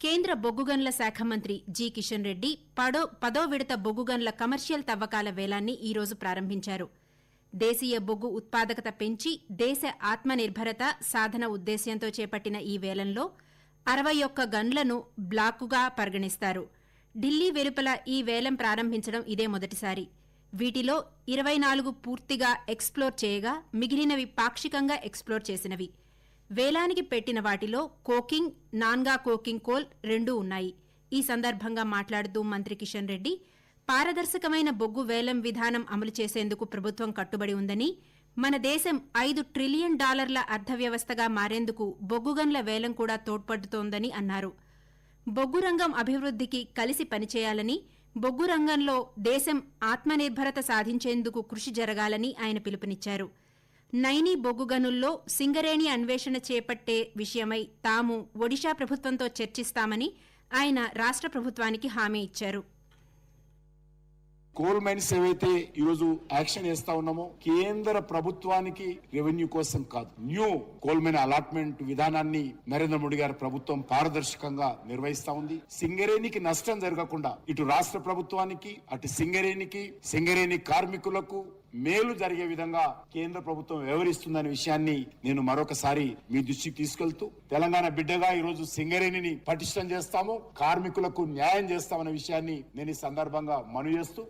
కేంద్ర బొగ్గుగన్ల శాఖ మంత్రి జి. కిషన్ రెడ్డి పడో పదో విడత బొగ్గుగన్ల కమర్షియల్ తవ్వకాల వేలాన్ని ఈ రోజు ప్రారంభించారు. దేశీయ బొగ్గు ఉత్పాదకత పెంచి దేశ ఆత్మనిర్భరత సాధన ఉద్దేశ్యంతో చేపట్టిన ఈ వేలంలో అరవై ఒక్క గన్లను బ్లాకుగా పరిగణిస్తారు. ఢిల్లీ వెలుపల ఈ వేలం ప్రారంభించడం ఇదే మొదటిసారి. వీటిలో ఇరవై నాలుగు పూర్తిగా ఎక్స్ప్లోర్ చేయగా మిగిలినవి పాక్షికంగా ఎక్స్ప్లోర్ చేసినవి. వేలానికి పెట్టిన వాటిలో కోకింగ్ నాన్గా కోకింగ్ కోల్ రెండూ ఉన్నాయి. ఈ సందర్భంగా మాట్లాడుతూ మంత్రి కిషన్ రెడ్డి పారదర్శకమైన బొగ్గు వేలం విధానం అమలు చేసేందుకు ప్రభుత్వం కట్టుబడి ఉందని మన దేశం ఐదు ట్రిలియన్ డాలర్ల అర్థవ్యవస్థగా మారేందుకు బొగ్గుగన్ల వేలం కూడా తోడ్పడుతోందని అన్నారు. బొగ్గు రంగం అభివృద్ధికి కలిసి పనిచేయాలని బొగ్గు రంగంలో దేశం ఆత్మనిర్భరత సాధించేందుకు కృషి జరగాలని ఆయన పిలుపునిచ్చారు. నైని బొగ్గు గనుల్లో సింగరేణి అన్వేషణ చేపట్టే విషయమై తాము ఒడిషా ప్రభుత్వంతో చర్చిస్తామని ఆయన రాష్ట్ర ప్రభుత్వానికి హామీ ఇచ్చారు. కోల్ మైన్స్ ఏవైతే ఈరోజు యాక్షన్ చేస్తా ఉన్నామో కేంద్ర ప్రభుత్వానికి రెవెన్యూ కోసం కాదు న్యూ కోల్ మైన్ అలాట్మెంట్ విధానాన్ని నరేంద్ర మోడీ గారి ప్రభుత్వం పారదర్శకంగా నిర్వహిస్తా ఉంది. సింగరేణికి నష్టం జరగకుండా ఇటు రాష్ట్ర ప్రభుత్వానికి అటు సింగరేణికి సింగరేణి కార్మికులకు మేలు జరిగే విధంగా కేంద్ర ప్రభుత్వం వ్యవహరిస్తుందనే విషయాన్ని నేను మరొకసారి మీ దృష్టికి తీసుకెళ్తూ తెలంగాణ బిడ్డగా ఈ రోజు సింగరేణిని పటిష్టం చేస్తాము కార్మికులకు న్యాయం చేస్తామనే విషయాన్ని నేను ఈ సందర్భంగా మనవి చేస్తూ